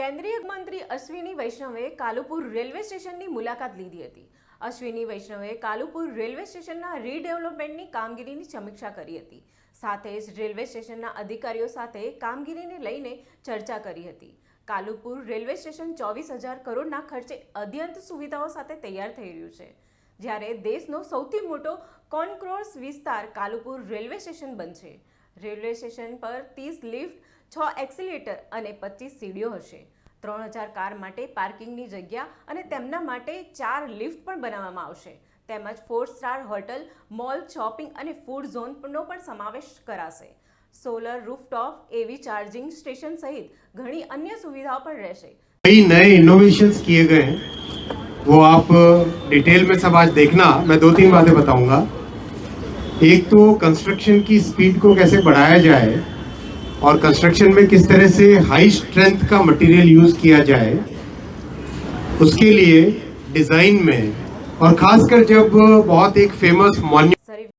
કેન્દ્રીય મંત્રી અશ્વિની વૈષ્ણવે કાલુપુર રેલવે સ્ટેશનની મુલાકાત લીધી હતી. અશ્વિની વૈષ્ણવે કાલુપુર રેલવે સ્ટેશનના રીડેવલપમેન્ટની કામગીરીની સમીક્ષા કરી હતી. સાથે જ રેલવે સ્ટેશનના અધિકારીઓ સાથે કામગીરીને લઈને ચર્ચા કરી હતી. કાલુપુર રેલવે સ્ટેશન ચોવીસ હજાર કરોડના ખર્ચે અદ્યંત સુવિધાઓ સાથે તૈયાર થઈ રહ્યું છે. જ્યારે દેશનો સૌથી મોટો કોન્ક્રોર્સ વિસ્તાર કાલુપુર રેલવે સ્ટેશન બનશે. રેલવે સ્ટેશન પર ત્રીસ લિફ્ટ છ એક્સિલેટર અને પચીસ સીડીઓ હશે ત્રણ હજાર કાર માટે પાર્કિંગની જગ્યા અને તેમના માટે ચાર લિફ્ટ પણ બનાવવામાં આવશે તેમજ four star hotel mall shopping અને ફૂડ ઝોનનો પણ સમાવેશ કરાશે સોલર રૂફટોપ એવી ચાર્જિંગ સ્ટેશન સહિત ઘણી અન્ય સુવિધાઓ પણ રહેશે कई नए इनोवेशंस किए गए हैं वो आप डिटेल में सब आज देखना मैं दो तीन बातें बताऊंगा एक तो कंस्ट्रक्शन की स्पीड को कैसे बढ़ाया जाए और कंस्ट्रक्शन में किस तरह से हाई स्ट्रेंथ का मटेरियल यूज़ किया जाए, उसके लिए डिज़ाइन में और खासकर जब बहुत एक फ़ेमस मॉन्यू